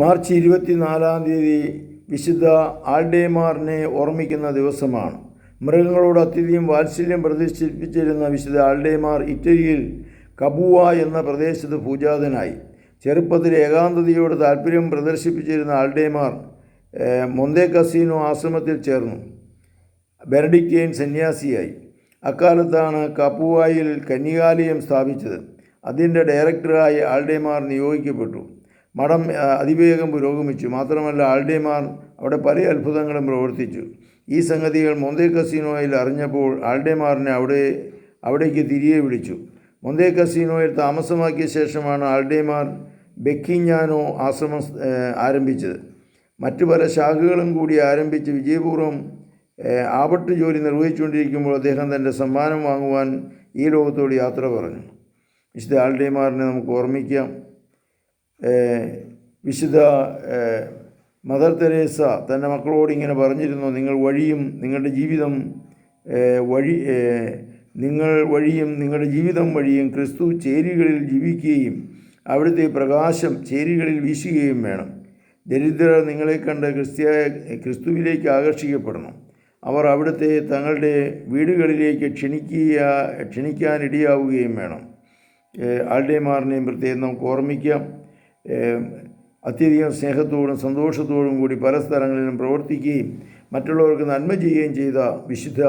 March ഇരുപത്തിനാലാം തീയതി വിശുദ്ധ ആൾഡേമാറിനെ ഓർമ്മിക്കുന്ന ദിവസമാണ്. മൃഗങ്ങളോട് അത്യധികം വാത്സല്യം പ്രദർശിപ്പിച്ചിരുന്ന വിശുദ്ധ ആൾഡേമാർ ഇറ്റലിയിൽ കബുവ എന്ന പ്രദേശത്ത് പൂജാതനായി. ചെറുപ്പത്തിൽ ഏകാന്തതയോട് താല്പര്യം പ്രദർശിപ്പിച്ചിരുന്ന ആൾഡേമാർ മൊന്തേ കസീനോ ആശ്രമത്തിൽ ചേർന്നു. ബെനഡിക്റ്റൈൻ സന്യാസിയായി. അക്കാലത്താണ് കപ്പുവായിൽ കന്യകാലയം സ്ഥാപിച്ചത്. അതിന്റെ ഡയറക്ടറായി ആൾഡേമാർ നിയോഗിക്കപ്പെട്ടു. മഠം അതിവേഗം പുരോഗമിച്ചു. മാത്രമല്ല ആൾഡേമാർ അവിടെ പല അത്ഭുതങ്ങളും പ്രവർത്തിച്ചു. ഈ സംഗതികൾ മൊന്തേ കസീനോയിൽ അറിഞ്ഞപ്പോൾ ആൾഡേമാറിനെ അവിടെ അവിടേക്ക് തിരികെ വിളിച്ചു. മൊന്തേ കസീനോയിൽ താമസമാക്കിയ ശേഷമാണ് ആൾഡേമാർ ബെക്കിഞ്ഞാനോ ആശ്രമം ആരംഭിച്ചത്. മറ്റു പല ശാഖകളും കൂടി ആരംഭിച്ച് വിജയപൂർവം ആപട്ട് ജോലി നിർവഹിച്ചുകൊണ്ടിരിക്കുമ്പോൾ അദ്ദേഹം തന്റെ സമ്മാനം വാങ്ങുവാൻ ഈ ലോകത്തോട് യാത്ര പറഞ്ഞു. വിശുദ്ധ ആൾഡേമാറിനെ നമുക്ക് ഓർമ്മിക്കാം. വിശുദ്ധ മദർ തെരേസ തന്റെ മക്കളോട് ഇങ്ങനെ പറഞ്ഞിരുന്നു നിങ്ങൾ വഴിയും നിങ്ങളുടെ ജീവിതം വഴി നിങ്ങൾ വഴിയും നിങ്ങളുടെ ജീവിതം വഴിയും ക്രിസ്തു ചേരികളിൽ ജീവിക്കുകയും അവിടുത്തെ പ്രകാശം ചേരികളിൽ വീശുകയും വേണം. ദരിദ്രർ നിങ്ങളെ കണ്ട് ക്രിസ്ത്യ ക്രിസ്തുവിലേക്ക് ആകർഷിക്കപ്പെടണം അവർ അവിടുത്തെ തങ്ങളുടെ വീടുകളിലേക്ക് ക്ഷണിക്കുക ക്ഷണിക്കാനിടയാവുകയും വേണം. ആൾഡേമാറിനെയും പ്രത്യേകം നമുക്ക് ഓർമ്മിക്കാം. അത്യധികം സ്നേഹത്തോടും സന്തോഷത്തോടും കൂടി പല സ്ഥലങ്ങളിലും പ്രവർത്തിക്കുകയും മറ്റുള്ളവർക്ക് നന്മ ചെയ്യുകയും ചെയ്ത വിശുദ്ധ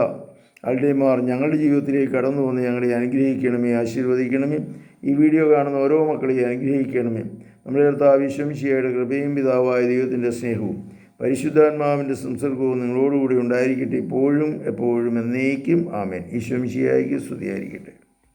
അൾഡേമാർ ഞങ്ങളുടെ ജീവിതത്തിലേക്ക് കടന്നു വന്ന് ഞങ്ങളെ അനുഗ്രഹിക്കണമേ ആശീർവദിക്കണമേ. ഈ വീഡിയോ കാണുന്ന ഓരോ മക്കളെയും അനുഗ്രഹിക്കണമേ. നമ്മുടെ കർത്താവ് വിശ്വമിശിയായുടെ കൃപയും പിതാവായ ദൈവത്തിന്റെ സ്നേഹവും പരിശുദ്ധാത്മാവിന്റെ സംസർഗവും നിങ്ങളോടുകൂടി ഉണ്ടായിരിക്കട്ടെ. ഇപ്പോഴും എപ്പോഴും എന്നേക്കും ആമേൻ. ഈശ്വംശിയായിരിക്കും സ്തുതിയായിരിക്കട്ടെ.